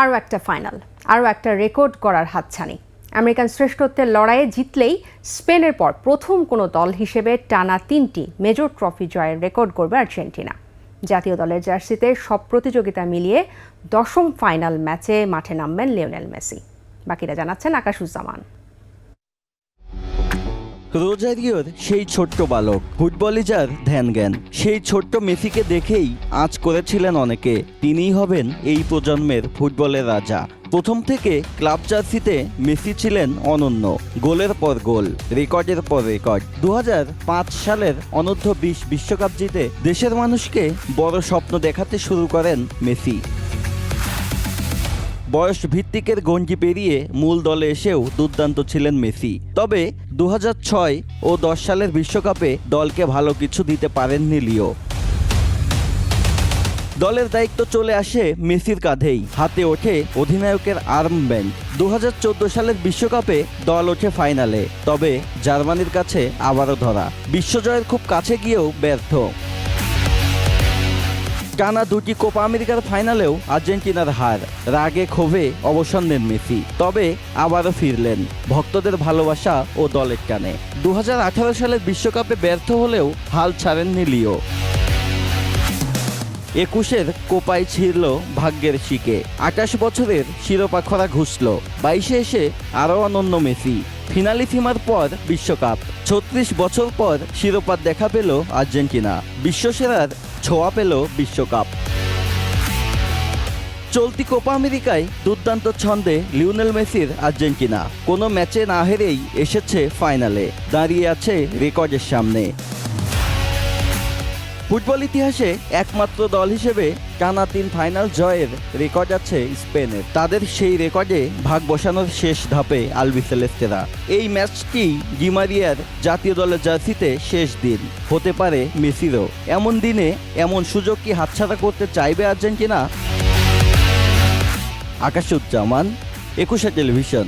আরও একটা ফাইনাল আরও একটা রেকর্ড করার হাতছানি। আমেরিকান শ্রেষ্ঠত্বের লড়াইয়ে জিতলেই স্পেনের পর প্রথম কোনো দল হিসেবে টানা তিনটি মেজর ট্রফি জয়ের রেকর্ড করবে আর্জেন্টিনা। জাতীয় দলের জার্সিতে সব প্রতিযোগিতা মিলিয়ে দশম ফাইনাল ম্যাচে মাঠে নামবেন লিওনেল মেসি। বাকিরা জানাচ্ছেন আকাশুজ্জামান রোজারিওর সেই ছোট্ট বালক ফুটবলই যার ধ্যান জ্ঞান। সেই ছোট্ট মেসিকে দেখেই আঁচ করেছিলেন অনেকে। তিনিই হবেন এই প্রজন্মের ফুটবলের রাজা। প্রথম থেকে ক্লাব জার্সিতে মেসি ছিলেন অনন্য। গোলের পর গোল, রেকর্ডের পর রেকর্ড। দু হাজার পাঁচ সালের অনূর্ধ্ব বিশ বিশ্বকাপ জিতে দেশের মানুষকে বড় স্বপ্ন দেখাতে শুরু করেন মেসি। বয়স ভিত্তিকের গঞ্জি পেরিয়ে মূল দলে এসেও দুর্দান্ত ছিলেন মেসি। তবে দু হাজার ছয় ও দশ সালের বিশ্বকাপে দলকে ভালো কিছু দিতে পারেননি লিও। দলের দায়িত্ব চলে আসে মেসির কাঁধেই। হাতে ওঠে অধিনায়কের আর্ম ব্যান্ড। দু হাজার চোদ্দ সালের বিশ্বকাপে দল ওঠে ফাইনালে, তবে জার্মানির কাছে আবারও ধরা। বিশ্বজয়ের খুব কাছে গিয়েও ব্যর্থ। টানা দুটি কোপা আমেরিকার ফাইনালেও আর্জেন্টিনার হার, রাগে ক্ষোভে অবসর নেন মেসি, তবে আবারও ফিরলেন। ভক্তদের ভালোবাসা ও দলের টানে। দু হাজার আঠারো সালের বিশ্বকাপে ব্যর্থ হলেও হাল ছাড়েননি লিও। একুশের কোপায় ছিঁড়ল ভাগ্যের শিকে আঠাশ বছরের শিরোপা খরা ঘুষল। বাইশে এসে আরও অনন্য মেসি। ফিনালি থিমার পর বিশ্বকাপ। ছত্রিশ বছর পর শিরোপার দেখা পেল আর্জেন্টিনা। বিশ্বসেরার ছোঁয়া পেল বিশ্বকাপ। চলতি কোপা আমেরিকায় দুর্দান্ত ছন্দে লিওনেল মেসির আর্জেন্টিনা। কোনো ম্যাচে না হেরেই এসেছে ফাইনালে। দাঁড়িয়ে আছে রেকর্ডের সামনে। ফুটবল ইতিহাসে একমাত্র দল হিসেবে টানা তিন ফাইনাল জয়ের রেকর্ড আছে স্পেনের। তাদের সেই রেকর্ডে ভাগ বসানোর শেষ ধাপে আলবিসেলেস্তেরা এই ম্যাচটি ডিমারিয়ার জাতীয় দলের জার্সিতে শেষ দিন। হতে পারে মেসিরও। এমন দিনে এমন সুযোগ কি হাতছাড়া করতে চাইবে আর্জেন্টিনা? আকাশুজ্জামান একুশে টেলিভিশন।